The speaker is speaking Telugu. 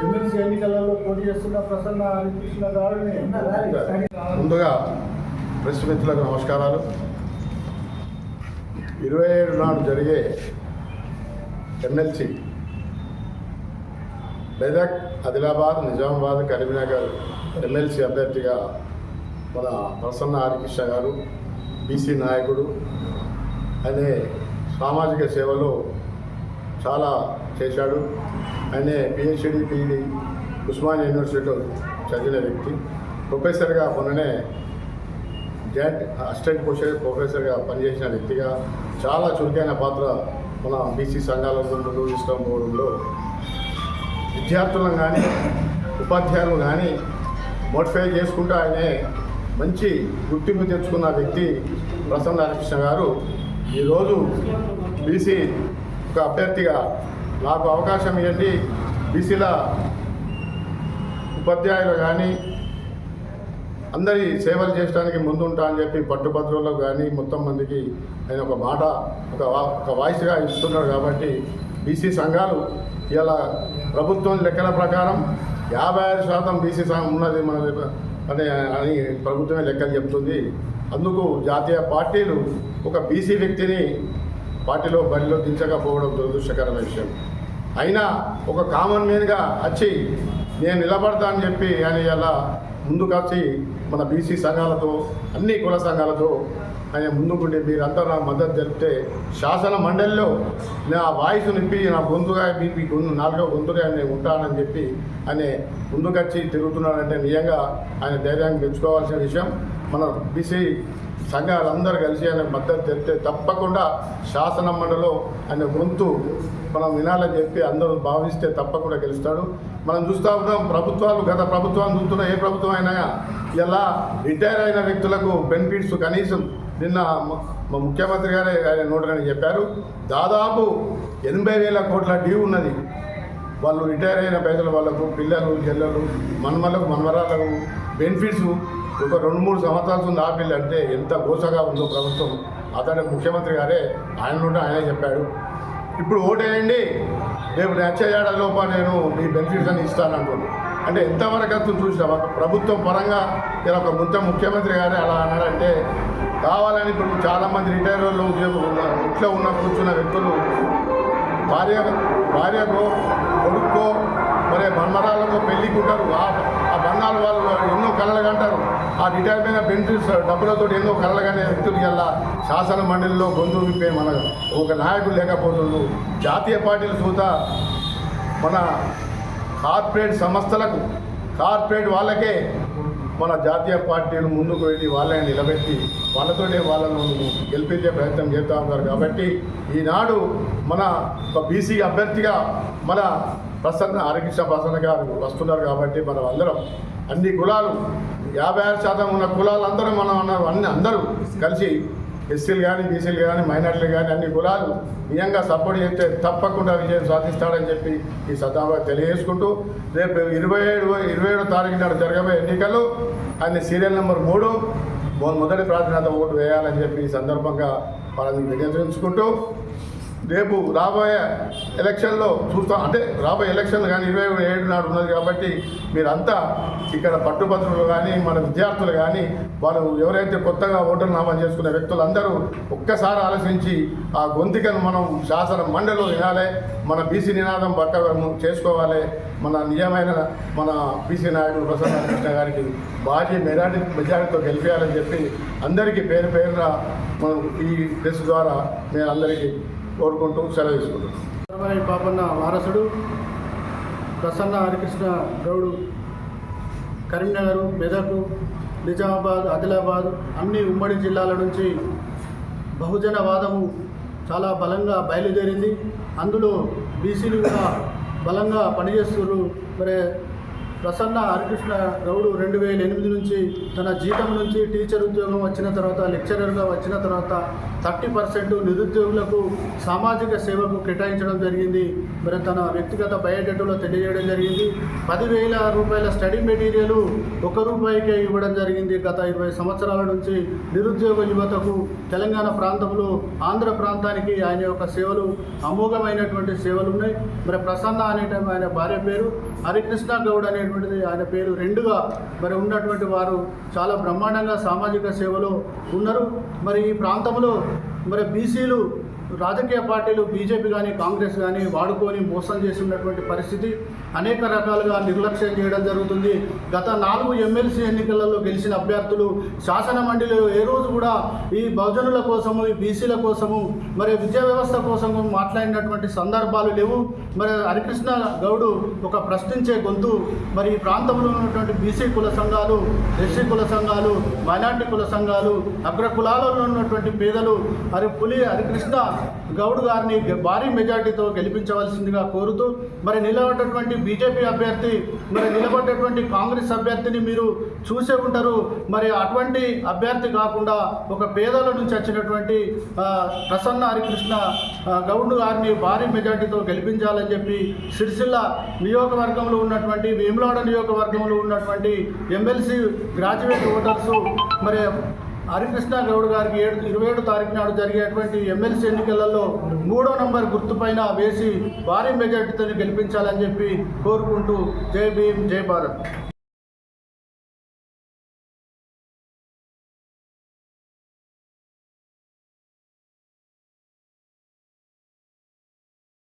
ఎమ్మెల్సీ ఎన్నికలలో పోటీ చేస్తున్న ప్రసన్న హరికృష్ణ గారిని ముందుగా ప్రెస్ మిత్రులకు నమస్కారాలు. ఇరవై ఏడు నాడు జరిగే ఎమ్మెల్సీ మెదక్ ఆదిలాబాద్ నిజామాబాద్ కరీంనగర్ ఎమ్మెల్సీ అభ్యర్థిగా మన ప్రసన్న హరికృష్ణ గారు బీసీ నాయకుడు అనే సామాజిక సేవలో చాలా చేశాడు. ఆయన పిహెచ్డి పీఈడి ఉస్మానియా యూనివర్సిటీలో చదివిన వ్యక్తి. ప్రొఫెసర్గా మొన్ననే జాయింట్ అసిస్టెంట్ ప్రొఫెసర్ ప్రొఫెసర్గా పనిచేసిన వ్యక్తిగా చాలా చురుకైన పాత్ర మన బీసీ సంఘాల ముందు పోవడంలో విద్యార్థులను కానీ ఉపాధ్యాయులను కానీ మోటిఫై చేసుకుంటూ ఆయనే మంచి గుర్తింపు తెచ్చుకున్న వ్యక్తి ప్రసన్న హరికృష్ణ గారు. ఈరోజు బీసీ ఒక అభ్యర్థిగా నాకు అవకాశం ఇవ్వండి. బీసీల ఉపాధ్యాయులు కానీ అందరి సేవలు చేయడానికి ముందుంటా అని చెప్పి పట్టుపత్రులకు కానీ మొత్తం మందికి ఆయన ఒక మాట ఒక ఒక వాయిస్గా ఇస్తున్నాడు కాబట్టి బీసీ సంఘాలు ఇలా ప్రభుత్వం లెక్కల ప్రకారం యాభై ఐదు శాతం బీసీ సంఘం ఉన్నది మన అనే అని ప్రభుత్వమే లెక్కలు చెప్తుంది. అందుకు జాతీయ పార్టీలు ఒక బీసీ వ్యక్తిని పార్టీలో బరిలో దించకపోవడం దురదృష్టకరమైన విషయం. అయినా ఒక కామన్ మ్యాన్గా వచ్చి నేను నిలబడతా అని చెప్పి ఆయన ఇలా ముందుకు వచ్చి మన బీసీ సంఘాలతో అన్ని కుల సంఘాలతో ఆయన ముందుకుండి మీరంతా నా మద్దతు తెలిపితే శాసన మండలిలో నా వాయిస్ నింపి నా గొంతుగా మీ గొంతు నాలుగో గొంతుగా నేను ఉంటానని చెప్పి ఆయన ముందుకొచ్చి తిరుగుతున్నాడంటే నిజంగా ఆయన ధైర్యాన్ని పెంచుకోవాల్సిన విషయం. మన బీసీ సంఘాలందరూ కలిసి ఆయన మద్దతు తెలిపితే తప్పకుండా శాసన మండలిలో ఆయన గొంతు మనం వినాలని చెప్పి అందరూ భావిస్తే తప్పకుండా గెలుస్తాడు. మనం చూస్తూ ఉన్నాం ప్రభుత్వాలు గత ప్రభుత్వాలు చూస్తున్న ఏ ప్రభుత్వం అయినా ఇలా రిటైర్ అయిన వ్యక్తులకు బెనిఫిట్స్ కనీసం నిన్న మా ముఖ్యమంత్రి గారే ఆయన నోటని చెప్పారు. దాదాపు ఎనభై వేల కోట్ల డ్యూ ఉన్నది. వాళ్ళు రిటైర్ అయిన పైసలు వాళ్ళకు పిల్లలు చెల్లెలు మన్మలకు మన్మరాలకు బెనిఫిట్స్ ఒక రెండు మూడు సంవత్సరాల ఆ ఆపిల్లు అంటే ఎంత గోసగా ఉందో ప్రభుత్వం. అతడు ముఖ్యమంత్రి గారే ఆయన నుండి ఆయనే చెప్పాడు. ఇప్పుడు ఓటేయండి రేపు నచ్చే ఏడాది లోపల నేను మీ బెనిఫిట్స్ అని ఇస్తానంటున్నాను అంటే ఎంతవరకు అతను చూసినా ప్రభుత్వం పరంగా ఇలా ఒక ముంత ముఖ్యమంత్రి గారే అలా అన్నాడంటే కావాలని ఇప్పుడు చాలామంది రిటైర్ వాళ్ళు ఉద్యోగం ఉన్నారు ఇంట్లో ఉన్న కూర్చున్న వ్యక్తులు భార్య భార్యకో కొడుక్కో మరి మన్మరాలకో పెళ్ళికుంటారు ఆ ఆ బంధాలు వాళ్ళు ఎన్నో కళలు కంటారు. ఆ రిటైర్మెంట్ బెనిఫిట్స్ డబ్బులతో ఎన్నో కళలు కానీ వ్యక్తులు ఇలా శాసన మండలిలో గొంతు విప్పే మన ఒక నాయకుడు లేకపోతుండ్రు జాతీయ పార్టీలు చూత మన కార్పొరేట్ సంస్థలకు కార్పొరేట్ వాళ్ళకే మన జాతీయ పార్టీలు ముందుకు వెళ్ళి వాళ్ళని నిలబెట్టి వాళ్ళతోనే వాళ్ళను గెలిపించే ప్రయత్నం చేస్తూ ఉన్నారు కాబట్టి ఈనాడు మన ఒక బీసీ అభ్యర్థిగా మన ప్రసన్న ఆరోగ్య ప్రసన్న గారు వస్తున్నారు కాబట్టి మనం అందరం అన్ని కులాలు యాభై ఆరు శాతం ఉన్న కులాలందరూ మనం అన్న అన్ని అందరూ కలిసి ఎస్సీలు కానీ బీసీలు కానీ మైనార్టీలు కానీ అన్ని కులాలు నిజంగా సపోర్ట్ చేస్తే తప్పకుండా విజయం సాధిస్తాడని చెప్పి ఈ సదాగా తెలియజేసుకుంటూ రేపు ఇరవై ఏడు ఇరవై ఏడో తారీఖు నాడు జరగబోయే ఎన్నికలు ఆయన సీరియల్ నెంబర్ మూడు మొదటి ప్రాధాన్యత ఓటు వేయాలని చెప్పి ఈ సందర్భంగా వాళ్ళని వినియోగించుకుంటూ రేపు రాబోయే ఎలక్షన్లో చూస్తాం అంటే రాబోయే ఎలక్షన్ కానీ ఇరవై ఏడు నాడు ఉన్నది కాబట్టి మీరంతా ఇక్కడ పట్టుభద్రులు కానీ మన విద్యార్థులు కానీ వాళ్ళు ఎవరైతే కొత్తగా ఓటర్ నామా చేసుకునే వ్యక్తులందరూ ఒక్కసారి ఆలోచించి ఆ గొంతికను మనం శాసన మండలిలో వినాలి మన బీసీ నినాదం పక్క చేసుకోవాలి మన నిజమైన మన బీసీ నాయకుడు ప్రసన్న గారికి భారీ మెజార్టీ మెజార్టీతో గెలిపేయాలని చెప్పి అందరికీ పేరు పేరున మనం ఈ ప్రెస్ ద్వారా మేము అందరికీ కోరుకుంటూ సెలవు తీసుకుంటున్నాం. పాపన్న వారసుడు ప్రసన్న హరికృష్ణ గౌడు కరీంనగర్ మెదక్ నిజామాబాద్ ఆదిలాబాద్ అన్ని ఉమ్మడి జిల్లాల నుంచి బహుజన వాదము చాలా బలంగా బయలుదేరింది. అందులో బీసీలు కూడా బలంగా పనిచేస్తున్నారు. మరి ప్రసన్న హరికృష్ణ గౌడు రెండు వేల ఎనిమిది నుంచి తన జీతం నుంచి టీచర్ ఉద్యోగం వచ్చిన తర్వాత లెక్చరర్గా వచ్చిన తర్వాత థర్టీ పర్సెంట్ నిరుద్యోగులకు సామాజిక సేవకు కేటాయించడం జరిగింది. మరి తన వ్యక్తిగత బయోడేటాలో తెలియజేయడం జరిగింది. పదివేల రూపాయల స్టడీ మెటీరియల్ ఒక రూపాయికే ఇవ్వడం జరిగింది. గత ఇరవై సంవత్సరాల నుంచి నిరుద్యోగ యువతకు తెలంగాణ ప్రాంతంలో ఆంధ్ర ప్రాంతానికి ఆయన యొక్క సేవలు అమోఘమైనటువంటి సేవలు ఉన్నాయి. మరి ప్రసన్న అనేటువంటి ఆయన భార్య పేరు. హరికృష్ణ గౌడ్ అనేటువంటిది ఆయన పేరు రెండుగా మరి ఉన్నటువంటి వారు చాలా బ్రహ్మాండంగా సామాజిక సేవలో ఉన్నారు. మరి ఈ ప్రాంతంలో మరి బీసీలు రాజకీయ పార్టీలు బీజేపీ కానీ కాంగ్రెస్ కానీ వాడుకొని మోసం చేసినటువంటి పరిస్థితి అనేక రకాలుగా నిర్లక్ష్యం చేయడం జరుగుతుంది. గత నాలుగు ఎమ్మెల్సీ ఎన్నికలలో గెలిచిన అభ్యర్థులు శాసన మండలిలో ఏ రోజు కూడా ఈ బహుజనుల కోసము ఈ బీసీల కోసము మరి విద్యా వ్యవస్థ కోసము మాట్లాడినటువంటి సందర్భాలు లేవు. మరి హరికృష్ణ గౌడు ఒక ప్రశ్నించే గొంతు మరి ఈ ప్రాంతంలో ఉన్నటువంటి బీసీ కుల సంఘాలు ఎస్సీ కుల సంఘాలు మైనార్టీ కుల సంఘాలు అగ్ర కులాలలో ఉన్నటువంటి పేదలు హరి పులి హరికృష్ణ గౌడ్ గారిని భారీ మెజార్టీతో గెలిపించవలసిందిగా కోరుతూ మరి నిలబడ్డటువంటి బీజేపీ అభ్యర్థి మరి నిలబడ్డటువంటి కాంగ్రెస్ అభ్యర్థిని మీరు చూసే ఉంటారు. మరి అటువంటి అభ్యర్థి కాకుండా ఒక పేదల నుంచి వచ్చినటువంటి ప్రసన్న హరికృష్ణ గౌడ్ గారిని భారీ మెజార్టీతో గెలిపించాలని చెప్పి సిరిసిల్ల నియోజకవర్గంలో ఉన్నటువంటి వేములాడ నియోజకవర్గంలో ఉన్నటువంటి ఎమ్మెల్సీ గ్రాడ్యుయేట్ ఓటర్సు మరి హరికృష్ణ గౌడ్ గారికి ఏడు ఇరవై ఏడు తారీఖు నాడు జరిగేటువంటి ఎమ్మెల్సీ ఎన్నికలలో మూడో నంబర్ గుర్తుపైన వేసి భారీ మెజార్టీతో గెలిపించాలని చెప్పి కోరుకుంటూ జై భీమ్ జై భారత్.